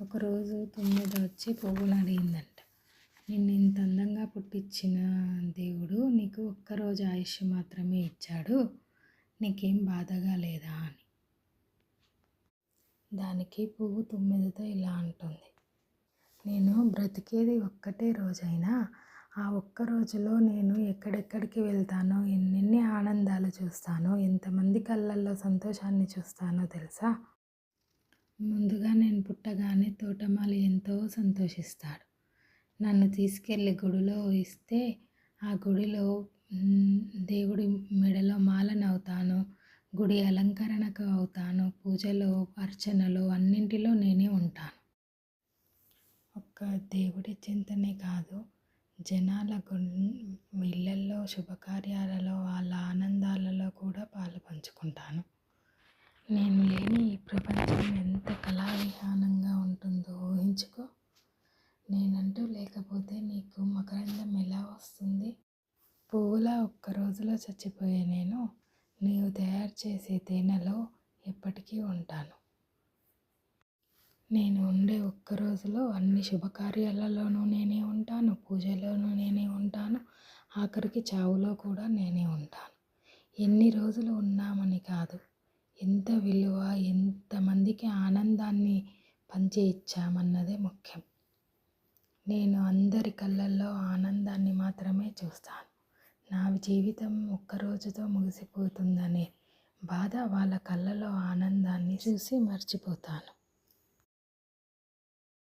ఒకరోజు తొమ్మిది వచ్చి పువ్వులు అడిగిందంట నిన్ను ఇంత అందంగా పుట్టించిన దేవుడు నీకు ఒక్కరోజు ఆయుష్ మాత్రమే ఇచ్చాడు. నీకేం బాధగా లేదా అని. దానికి పువ్వు తొమ్మిదితో ఇలా అంటుంది. నేను బ్రతికేది ఒక్కటే రోజైనా ఆ ఒక్క రోజులో నేను ఎక్కడెక్కడికి వెళ్తానో ఎన్నెన్ని ఆనందాలు చూస్తానో ఎంతమంది కళ్ళల్లో సంతోషాన్ని చూస్తానో తెలుసా? ముందుగా నేను పుట్టగానే తోటమాలి ఎంతో సంతోషిస్తాడు. నన్ను తీసుకెళ్ళి గుడిలో ఇస్తే ఆ గుడిలో దేవుడి మెడలో మాలనవుతాను గుడి అలంకరణకు అవుతాను పూజలో అర్చనలో అన్నింటిలో నేనే ఉంటాను. ఒక్క దేవుడి చింతనే కాదు జనాల ఇళ్ళల్లో శుభకార్యాలలో వాళ్ళ ఆనందాలలో కూడా పాలు పంచుకుంటాను. నేను లేని ఈ ప్రపంచం ధ్యానంగా ఉంటుందో ఊహించుకో. నేనంటూ లేకపోతే నీకు మకరందం ఎలా వస్తుంది? పువ్వులా ఒక్క రోజులో చచ్చిపోయే నేను నీవు తయారు చేసే తేనెలో ఎప్పటికీ ఉంటాను. నేను ఉండే ఒక్క రోజులో అన్ని శుభకార్యాలలోనూ నేనే ఉంటాను పూజలోనూ నేనే ఉంటాను ఆఖరికి చావులో కూడా నేనే ఉంటాను. ఎన్ని రోజులు ఉన్నామని కాదు. ఎంత విలువ ఎంతమందికి ఆనందాన్ని పంచి ఇచ్చామన్నదే ముఖ్యం. నేను అందరి కళ్ళల్లో ఆనందాన్ని మాత్రమే చూస్తాను. నా జీవితం ఒక్కరోజుతో ముగిసిపోతుందనే బాధ వాళ్ళ కళ్ళలో ఆనందాన్ని చూసి మర్చిపోతాను.